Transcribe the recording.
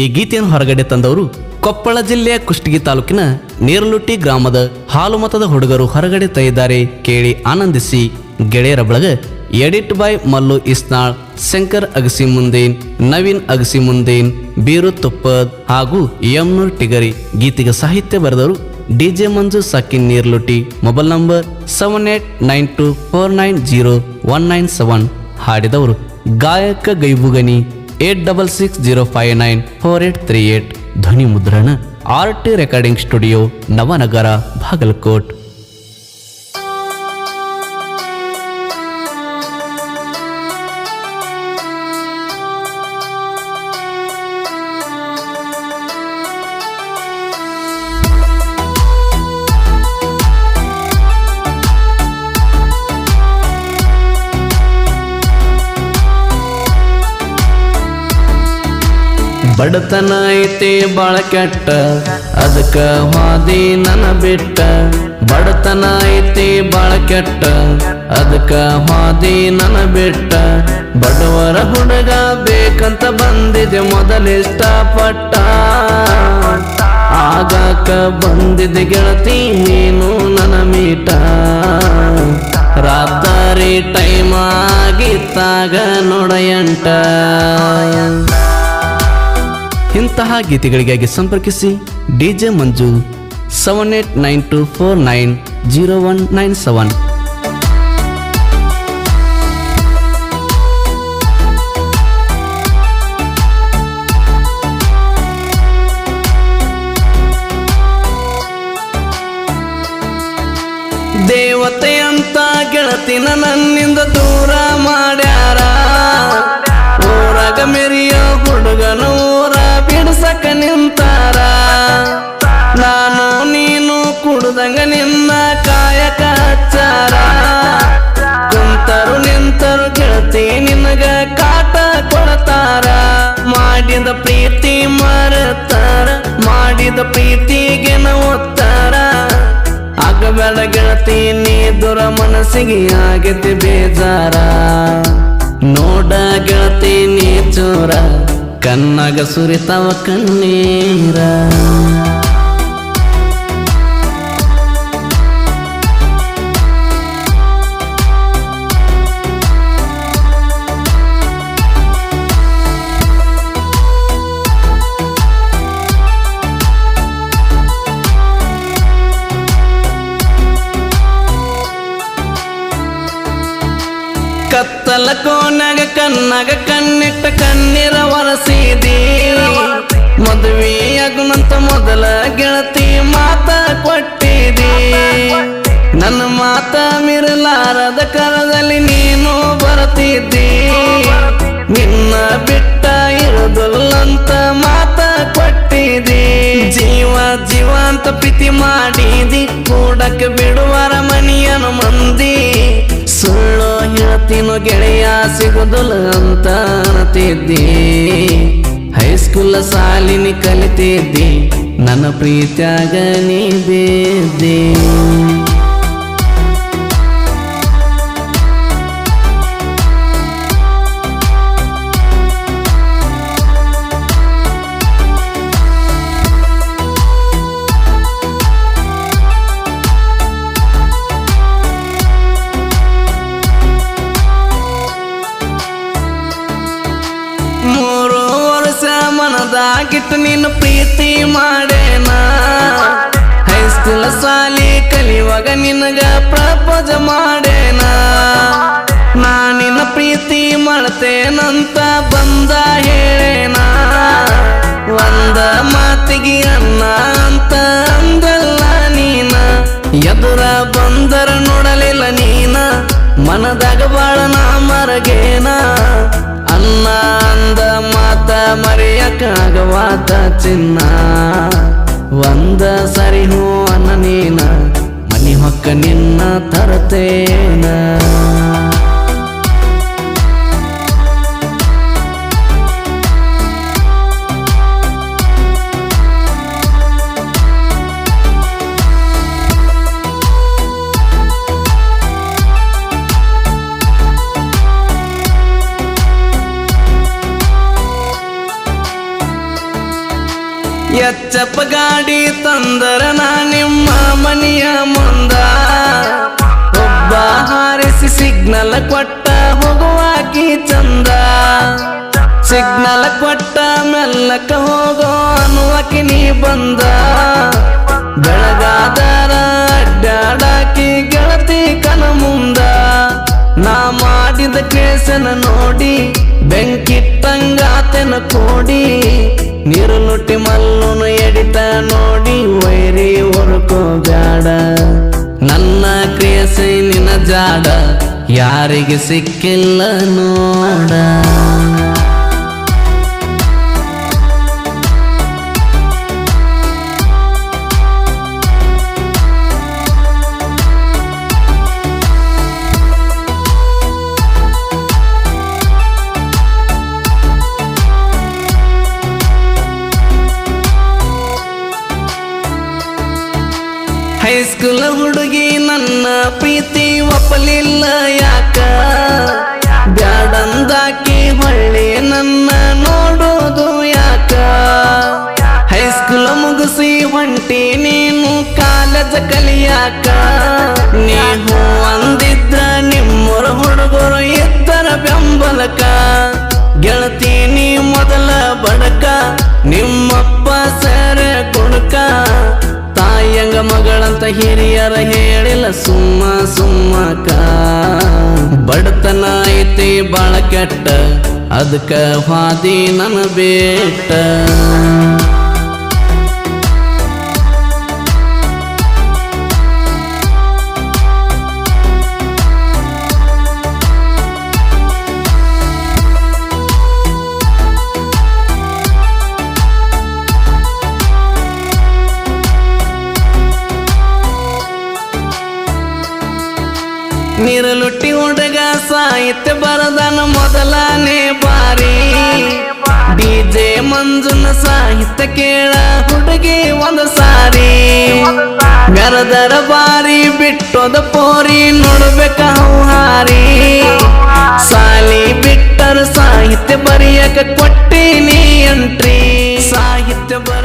ಈ ಗೀತೆಯನ್ನು ಹೊರಗಡೆ ತಂದವರು ಕೊಪ್ಪಳ ಜಿಲ್ಲೆಯ ಕುಷ್ಟಗಿ ತಾಲೂಕಿನ ನೀರ್ಲುಟ್ಟಿ ಗ್ರಾಮದ ಹಾಲು ಮತದ ಹುಡುಗರು ಹೊರಗಡೆ ತಂದಿದ್ದಾರೆ ಕೇಳಿ ಆನಂದಿಸಿ. ಗೆಳೆಯರ ಬಳಗ ಎಡಿಟ್ ಬೈ ಮಲ್ಲು ಇಸ್ನಾಳ್, ಶಂಕರ್ ಅಗಸಿ ಮುಂದೇನ್, ನವೀನ್ ಅಗಸಿ ಮುಂದೇನ್, ಬೀರು ತುಪ್ಪದ್ ಹಾಗೂ ಯಮ್ನೂರ್ ಟಿಗರಿ ಗೀತೆಗೆ ಸಾಹಿತ್ಯ ಬರೆದವರು DJ Manju ಸಾಕಿನ್ Neerluti mobile number seven eight nine two four nine zero one nine seven ಹಾಡಿದವರು ಗಾಯಕ Gaibugani eight double six zero five nine four eight three eight ಧ್ವನಿ ಮುದ್ರಣ R T recording studio Navanagar Bagalkot ಬಡತನ ಐತಿ ಬಾಳ ಕೆಟ್ಟ, ಅದಕ್ಕ ಮಾದಿ ನನ ಬಿಟ್ಟ. ಬಡತನ ಐತಿ ಬಾಳ ಕೆಟ್ಟ, ಅದಕ್ಕ ಮಾದಿ ನನ ಬಿಟ್ಟ. ಬಡವರ ಹುಡುಗ ಬೇಕಂತ ಬಂದಿದೆ ಮೊದಲಿಷ್ಟ ಪಟ್ಟ ಆಗಾಕ ಬಂದಿದೆ ಗೆಳತಿ, ನೀನು ನನ್ನ ಮೀಟ. ರಾತ್ರಿ ಟೈಮ್ ಆಗಿತ್ತಾಗ ನೋಡಯಂಟ ಇಂತಹ ಗೀತೆಗಳಿಗಾಗಿ ಸಂಪರ್ಕಿಸಿ DJ Manju seven eight nine two four nine zero one nine seven ದೇವತೆಯಂತ ಗೆಳತಿನ ನನ್ನಿಂದ ಬಿಡ್ಸಕ ನಿಂತಾರ. ನಾನು ನೀನು ಕುಡ್ದಂಗ ನಿನ್ನ ಕಾಯಕ ಹಚ್ಚಾರ. ಕುಂತರು ನಿಂತರು ಗೆಳತಿ ನಿನಗ ಕಾಟ ಕೊಡ್ತಾರ. ಮಾಡಿದ ಪ್ರೀತಿ ಮರತಾರ, ಮಾಡಿದ ಪ್ರೀತಿಗೆ ಒತ್ತಾರ. ಆಗಬೇಡ ಗೆಳತಿ, ನೀ ದುರ ಮನಸ್ಸಿಗೆ ಆಗೈತಿ ಬೇಜಾರ. ನೋಡ ಗೆಳತಿ, ನೀ ಚೋರ ಕಣ್ಣಾಗ ಸುರಿತವ ಕಣ್ಣೀರ. ಕತ್ತಲ ನಗ ಕನ್ನಗ ಕಣ್ಣಿಟ್ಟ ಕಣ್ಣೀರ ಮದುವೆ ಮದುವೆಯಾಗುನಂತ ಮೊದಲ ಗೆಳತಿ ಮಾತ ಕೊಟ್ಟಿದಿ. ನನ್ನ ಮಾತ ಮಿರಲಾರದ ಕರದಲ್ಲಿ ನೀನು ಬರುತ್ತಿದ್ದಿ. ನಿನ್ನ ಬಿಟ್ಟ ಇರದಲ್ಲಂತ ಮಾತ ಕೊಟ್ಟಿದಿ. ಜೀವ ಜೀವ ಅಂತ ಪ್ರೀತಿ ಮಾಡಿದಿ. ಕೂಡಕ್ಕೆ ಬಿಡುವರ ಮನಿಯನು ಮಂದಿ. ಸುಳ್ಳು ಹೇಳ್ತೀನೋ ಗೆಳೆಯ ಸಿಗುದಿಲ್ಲ ಅಂತ ಅನ್ನತಿದ್ದಿ ಹೈಸ್ಕೂಲ್ ಸಾಲಿನಿ ಕಲಿತಿದ್ದಿ. ನನ್ನ ಪ್ರೀತಿಯಾಗ ನೀ ಮನದಾಗಿಟ್ಟು ನೀನು ಪ್ರೀತಿ ಮಾಡೇನ ಹೈಸ್ಕೂಲ್ ಸಾಲಿ ಕಲಿಯುವಾಗ ನಿನಗ ಪ್ರಪೋಸ್ ಮಾಡೇನ ನಾ ನಿನ್ನ ಪ್ರೀತಿ ಮಾಡ್ತೇನಂತ ಬಂದ ಹೇಳೇನ ಒಂದ ಮಾತಿಗೆ ಅನ್ನ ಅಂತ ಅಂದಲ್ಲ ನೀನ. ಎದುರ ಬಂದರ ನೋಡಲಿಲ್ಲ ನೀನ. ಮನದಾಗ ಬಾಳ ನಾ ಮರಗೇನ. ಅಂದ ಮಾತ ಮರೆಯಕ್ಕಾಗವಾತ ಚಿನ್ನ. ಒಂದ ಸರಿ ಹೂ ಅನ್ನ ನೀನ ಮನಿ ಹೊಕ್ಕ ನಿನ್ನ ತರತೇನ. ಎಚ್ಚಪ್ಪ ಗಾಡಿ ತಂದರ ನಾ ನಿಮ್ಮ ಮನೆಯ ಮುಂದ. ಒಬ್ಬ ಹಾರಿಸಿ ಸಿಗ್ನಲ್ ಕೊಟ್ಟ ಹೋಗುವಾಕಿ ಚಂದ. ಸಿಗ್ನಲ್ ಕೊಟ್ಟ ಮೆಲ್ಲಕ ಹೋಗೋ ನೀ ಬಂದ. ಬೆಳಗಾದರ ಅಡ್ಡಾಡಾಕಿ ಗೆಳತಿ ಕನ ಮುಂದ. ನಾ ಮಾಡಿದ ಕೇಸನ ನೋಡಿ ಬೆಂಕಿಟ್ಟಂಗಾತೆನ ಕೋಡಿ. ನೀರು ನುಟ್ಟಿ ಮಲ್ಲುನು ಎಡಿತ ನೋಡಿ ವೈರಿ ಹೊರಕೋ ಬ್ಯಾಡ. ನನ್ನ ಕ್ರಿಯಸಿ ನಿನ್ನ ಜಾಡ, ಯಾರಿಗೆ ಸಿಕ್ಕಿಲ್ಲ ನೋಡ. ಹೈಸ್ಕೂಲ್ ಹುಡುಗಿ ನನ್ನ ಪ್ರೀತಿ ಒಪ್ಪಲಿಲ್ಲ ಯಾಕ? ಬ್ಯಾಡಂದಾಕಿ ಹೊಳ್ಳಿ ನನ್ನ ನೋಡೋದು ಯಾಕ? ಹೈಸ್ಕೂಲ ಮುಗಿಸಿ ಹೊಂಟಿ ನೀನು ಕಾಲೇಜ ಕಲಿಯಾಕ? ನೀವು ಹಿರಿಯರ ಹೇಳಿಲ್ಲ ಸುಮ್ಮ ಸುಮ್ಮಕ ಬಡತನ ಐತಿ ಬಾಳ ಕೆಟ್ಟ. ಅದಕ್ಕ ಹಾದಿ ನನ ಬೇಟ. ನೀರಲುಟ್ಟಿ ಹುಡುಗ ಸಾಹಿತ್ಯ ಬರದನ ಮೊದಲನೇ ಬಾರಿ. ಡಿಜೆ ಮಂಜುನ ಸಾಹಿತ್ಯ ಕೇಳ ಹುಡುಗಿ ಒಂದು ಸಾರಿ. ಗರದರ ಬಾರಿ ಬಿಟ್ಟೋದ ಪೋರಿ ನೋಡ್ಬೇಕ ಹಾರಿ ಸಾಲಿ ಬಿಟ್ಟರು ಸಾಹಿತ್ಯ ಬರಿಯಕ ಕೊಟ್ಟಿನಿ ಎಂಟ್ರಿ ಸಾಹಿತ್ಯ ಬರ